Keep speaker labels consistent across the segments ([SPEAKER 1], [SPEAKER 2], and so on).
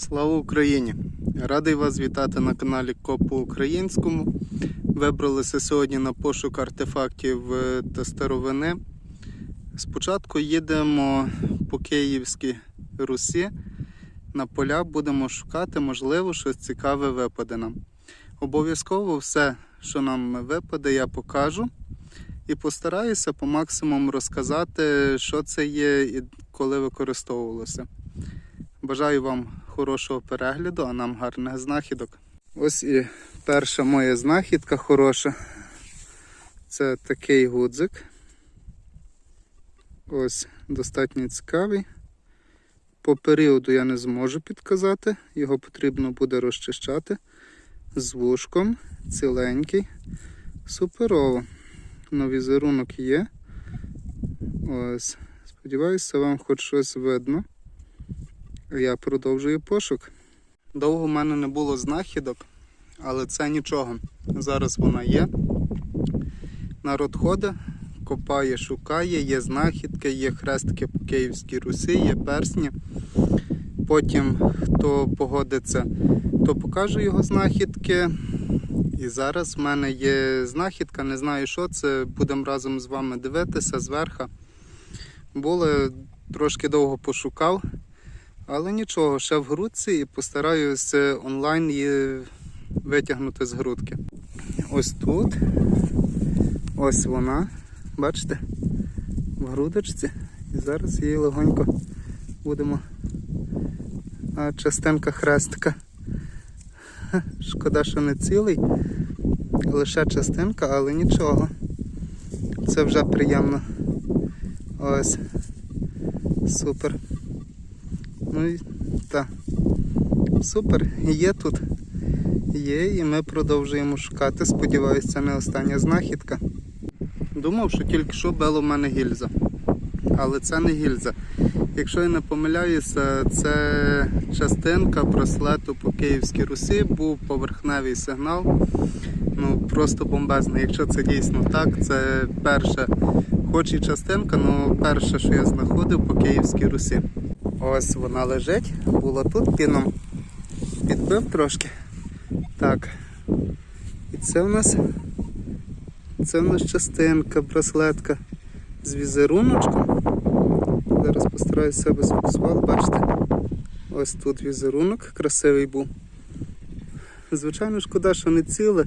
[SPEAKER 1] Слава Україні! Радий вас вітати на каналі Коп по українському. Вибралися сьогодні на пошук артефактів е, та старовини. Спочатку їдемо по Київській Русі. На поля будемо шукати, можливо, щось цікаве випаде нам. Обов'язково все, що нам випаде, я покажу. І постараюся по максимуму розказати, що це є і коли використовувалося. Бажаю вам хорошого перегляду, а нам гарних знахідок. Ось і перша моя знахідка хороша. Це такий гудзик. Ось достатньо цікавий. По періоду я не зможу підказати, його потрібно буде розчищати з вушком, ціленький, суперово. Ну, візерунок є. Ось. Сподіваюся, вам хоч щось видно. Я продовжую пошук. Довго в мене не було знахідок, але це нічого. Зараз вона є. Народ ходить, копає, шукає, є знахідки, є хрестики по Київській Русі, є персні. Потім, хто погодиться, то покажу його знахідки. І зараз в мене є знахідка, не знаю, що це. Будемо разом з вами дивитися зверху. Були, трошки довго пошукав. Але нічого, ще в грудці і постараюся онлайн її витягнути з грудки. Ось тут. Ось вона. Бачите? В грудочці. І зараз її легонько будемо. А частинка хрестика. Шкода, що не цілий. Лише частинка, але нічого. Це вже приємно. Ось. Супер. Ну і так. Супер, є тут. Є, і ми продовжуємо шукати. Сподіваюся, це не остання знахідка. Думав, що тільки що била в мене гільза. Але це не гільза. Якщо я не помиляюся, це частинка браслету по Київській Русі, був поверхневий сигнал. Ну просто бомбезний. Якщо це дійсно так, це перша, хоч і частинка, але перша, що я знаходив по Київській Русі. Ось вона лежить, була тут піном. Підбив трошки. Так. І це в нас це в нас частинка, браслетка з візеруночком. Зараз постараюся себе сфокусувати, бачите? Ось тут візерунок красивий був. Звичайно, шкода, що не ціле,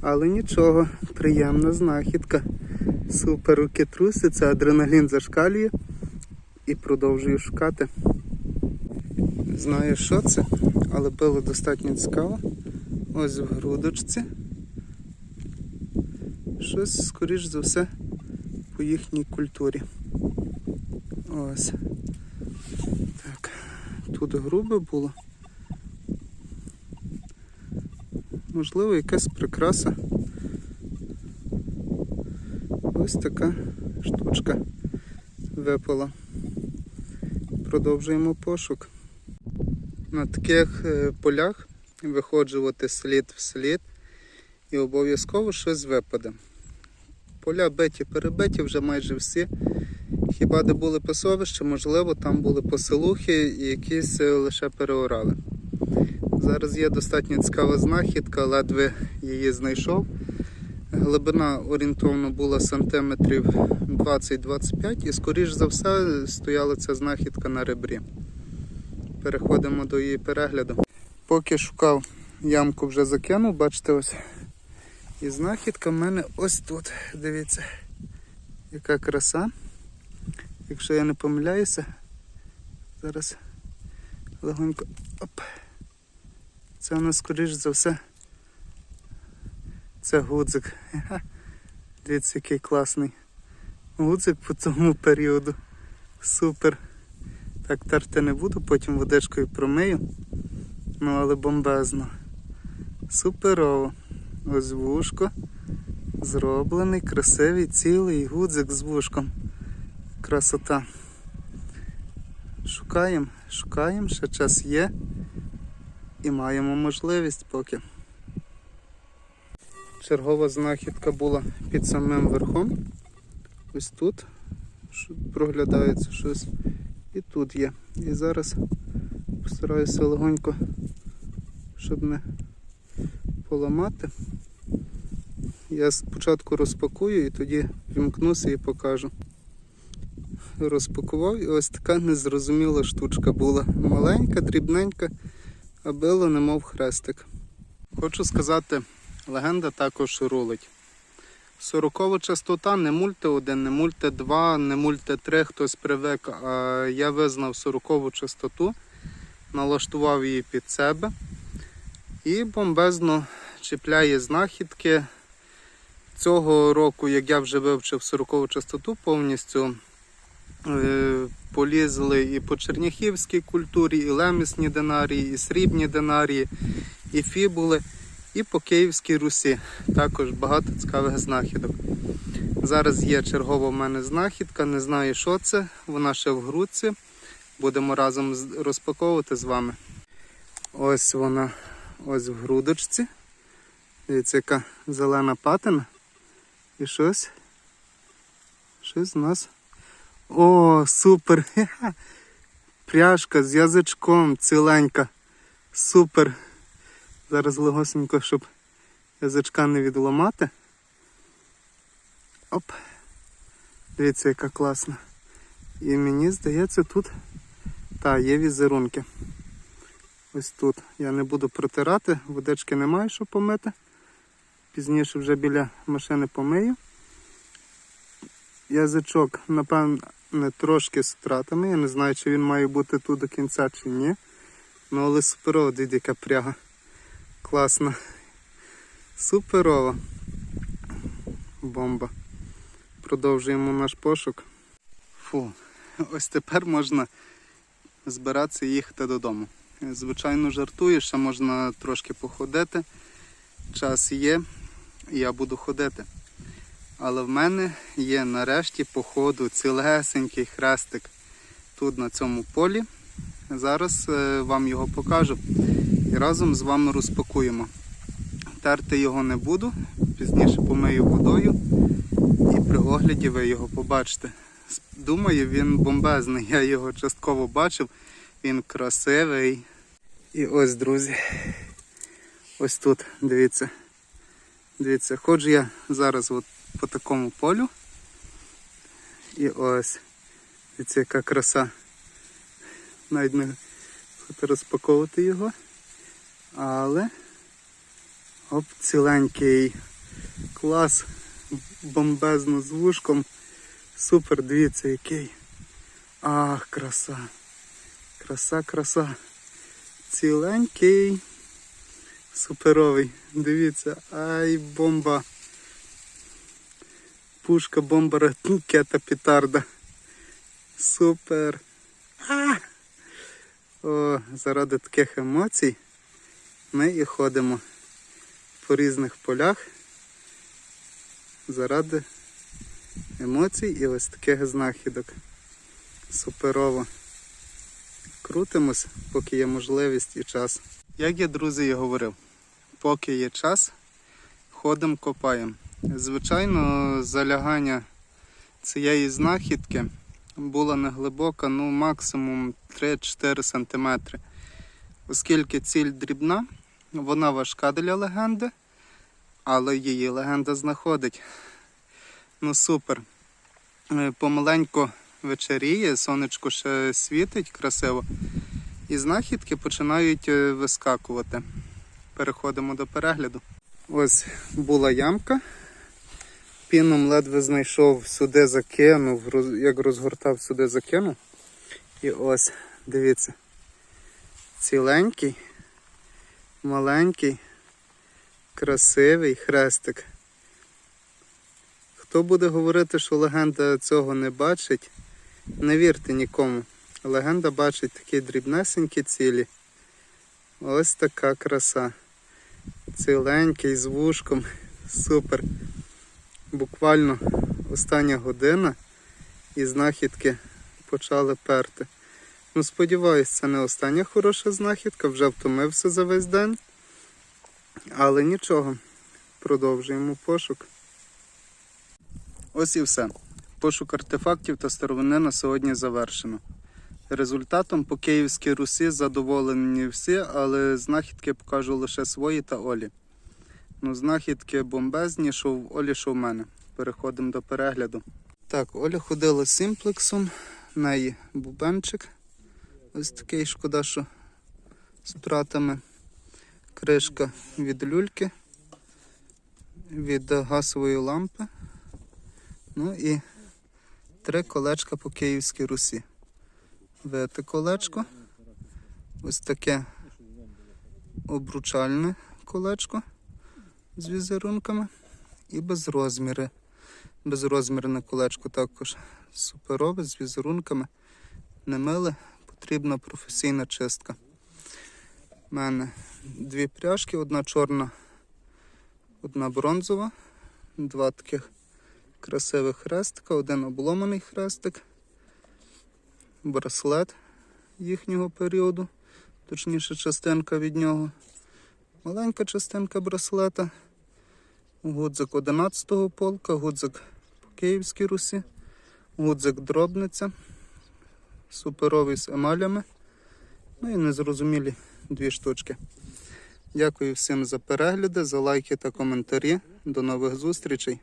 [SPEAKER 1] але нічого, приємна знахідка. Супер руки трусяться, адреналін зашкалює і продовжую шукати. Знаю, що це, але було достатньо цікаво. Ось в грудочці. Щось, скоріш за все, по їхній культурі. Ось. Так. Тут грубе було. Можливо, якась прикраса. Ось така штучка випала. Продовжуємо пошук. На таких е, полях виходжувати слід в слід і обов'язково щось випаде. Поля биті перебиті вже майже всі. Хіба де були пасовища, можливо, там були поселухи і якісь е, лише переорали. Зараз є достатньо цікава знахідка, ледве її знайшов. Глибина орієнтовно була сантиметрів 20-25 і скоріш за все стояла ця знахідка на ребрі. Переходимо до її перегляду. Поки шукав, ямку вже закинув, бачите ось. І знахідка в мене ось тут. Дивіться, яка краса. Якщо я не помиляюся, зараз легонько оп. Це у нас скоріш за все. Це гудзик. Дивіться, який класний. Гудзик по тому періоду. Супер. Так терти не буду, потім водичкою промию. Ну але бомбезно. Суперово. Ось вушко. Зроблений, красивий, цілий гудзик з вушком. Красота. Шукаємо, шукаємо, ще час є. І маємо можливість поки. Чергова знахідка була під самим верхом. Ось тут проглядається щось. І тут є. І зараз Постараюся легонько, щоб не поламати. Я спочатку розпакую і тоді вімкнуся і покажу. Розпакував і ось така незрозуміла штучка була. Маленька, дрібненька, а било немов хрестик. Хочу сказати, легенда також рулить. Сорокова частота не мульти 1, не мульти 2, не мульти 3, хтось привик, а я визнав сорокову частоту, налаштував її під себе і бомбезно чіпляє знахідки. Цього року, як я вже вивчив сорокову частоту повністю, е, полізли і по черняхівській культурі, і лемісні динарії, і срібні динарії, і фібули, і по Київській Русі. Також багато цікавих знахідок. Зараз є чергова в мене знахідка, не знаю, що це. Вона ще в грудці. Будемо разом розпаковувати з вами. Ось вона ось в грудочці. Дивіться, яка зелена патина. І щось. Щось у нас. О, супер! Пряжка з язичком ціленька. Супер. Зараз легосенько, щоб язичка не відламати. Оп. Дивіться, яка класна. І мені здається, тут та, є візерунки. Ось тут. Я не буду протирати, водички немає, що помити. Пізніше вже біля машини помию. Язичок, напевно, трошки з втратами. Я не знаю, чи він має бути тут до кінця чи ні. Ну, але дивіться, яка пряга. Класна. Суперова. Бомба. Продовжуємо наш пошук. Фу, ось тепер можна збиратися і їхати додому. Звичайно, жартую, ще можна трошки походити. Час є, я буду ходити. Але в мене є нарешті походу цілесенький хрестик тут на цьому полі. Зараз е, вам його покажу і разом з вами розпакуємо. Терти його не буду, пізніше помию водою і при огляді ви його побачите. Думаю, він бомбезний, я його частково бачив, він красивий. І ось, друзі, ось тут, дивіться. Дивіться, ходжу я зараз от по такому полю. І ось. Дивіться, яка краса. Навіть не хочу розпаковувати його. Але оп, ціленький. Клас. Бомбезно з вушком. Супер, дивіться, який. Ах, краса. Краса, краса. Ціленький. Суперовий. Дивіться, ай, бомба. Пушка, бомба, ракета, петарда. Супер. А! О, заради таких емоцій ми і ходимо по різних полях. Заради емоцій і ось таких знахідок. Суперово. Крутимось, поки є можливість і час. Як я, друзі, і говорив, поки є час, ходимо, копаємо. Звичайно, залягання цієї знахідки була неглибока, ну максимум 3-4 см. Оскільки ціль дрібна, вона важка для легенди, але її легенда знаходить. Ну супер. Е, Помаленько вечеріє, сонечко ще світить красиво. І знахідки починають е, вискакувати. Переходимо до перегляду. Ось була ямка. Піном ледве знайшов сюди закинув, як розгортав сюди закинув. І ось, дивіться. Ціленький, маленький, красивий хрестик. Хто буде говорити, що легенда цього не бачить, не вірте нікому. Легенда бачить такі дрібнесенькі цілі. Ось така краса. Ціленький з вушком. Супер. Буквально остання година і знахідки почали перти. Ну, сподіваюсь, це не остання хороша знахідка, вже втомився за весь день. Але нічого, продовжуємо пошук. Ось і все. Пошук артефактів та старовини на сьогодні завершено. Результатом по київській Русі задоволені всі, але знахідки покажу лише свої та Олі. Ну, знахідки бомбезні, що в Олі, що в мене. Переходимо до перегляду. Так, Оля ходила з симплексом, в неї бубенчик. Ось такий шкода, що з втратами. Кришка від люльки, від газової лампи. Ну і три колечка по Київській Русі. Вите колечко. Ось таке обручальне колечко з візерунками і безрозміри. Безрозмірне колечко також суперове з візерунками. Не миле, потрібна професійна чистка. У мене дві пряжки, одна чорна, одна бронзова, два таких красивих хрестика, один обломаний хрестик, браслет їхнього періоду, точніше частинка від нього, маленька частинка браслета, гудзик 11-го полка, гудзик по Київській Русі, гудзик дробниця, суперовий з емалями, ну і незрозумілі дві штучки. Дякую всім за перегляди, за лайки та коментарі. До нових зустрічей.